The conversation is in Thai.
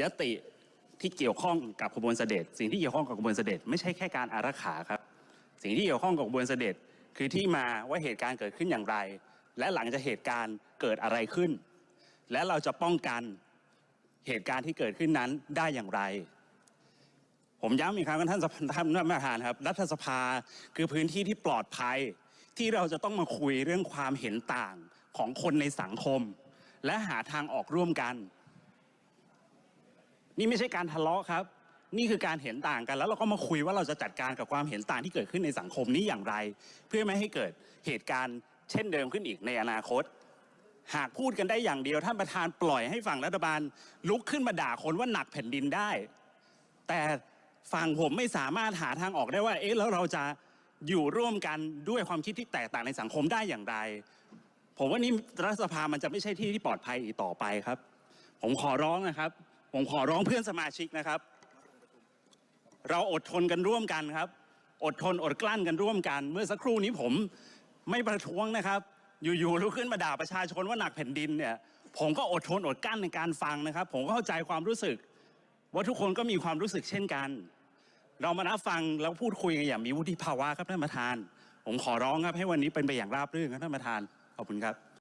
ยติที่เกี่ยวข้องกับขบวนเสด็จ สิ่งที่เกี่ยวข้องกับขบวนเสด็จ ไม่ใช่แค่การอารักขาครับ สิ่งที่เกี่ยวข้องกับขบวนเสด็จ คือที่มาว่าเหตุการณ์เกิดขึ้นอย่างไร และหลังจากเหตุการณ์เกิดอะไรขึ้น และเราจะป้องกันเหตุการณ์ที่เกิดขึ้นนั้นได้อย่างไร ผมย้ำอีกครั้งท่านสภาท่านประธานครับ รัฐสภาคือพื้นที่ที่ปลอดภัย ที่เราจะต้องมาคุยเรื่องความเห็นต่างของคนในสังคม และหาทางออกร่วมกัน นี่ไม่ใช่การทะเลาะครับ นี่คือการเห็นต่างกัน แล้วเราก็มาคุยว่าเราจะจัดการกับความเห็นต่างที่เกิดขึ้นในสังคมนี้อย่างไร เพื่อไม่ให้เกิดเหตุการณ์เช่นเดิมขึ้นอีกในอนาคต หากพูดกันได้อย่างเดียวท่านประธานปล่อยให้ฝั่งรัฐบาล ลุกขึ้นมาด่าคนว่าหนักแผ่นดินได้ แต่ฝั่งผมไม่สามารถหาทางออกได้ว่า เอ๊ะแล้วเราจะอยู่ร่วมกันด้วยความคิดที่แตกต่างในสังคมได้อย่างไร ผมว่านี่รัฐสภามันจะไม่ใช่ที่ที่ปลอดภัยอีกต่อไปครับ ผมขอร้องนะครับ ผมขอร้องเพื่อนสมาชิกนะครับ เราอดทนกันร่วมกันครับ อดทนอดกลั้นกันร่วมกัน เมื่อสักครู่นี้ผมไม่ประท้วงนะครับ อยู่ๆลุกขึ้นมาด่าประชาชนว่าหนักแผ่นดินเนี่ย ผมก็อดทนอดกลั้นในการฟังนะครับ ผมก็เข้าใจความรู้สึก ว่าทุกคนก็มีความรู้สึกเช่นกัน เรามารับฟังแล้วพูดคุยกันอย่างมีวุฒิภาวะครับท่านประธาน ผมขอร้องครับให้วันนี้เป็นไปอย่างราบรื่นครับท่านประธานขอบคุณครับ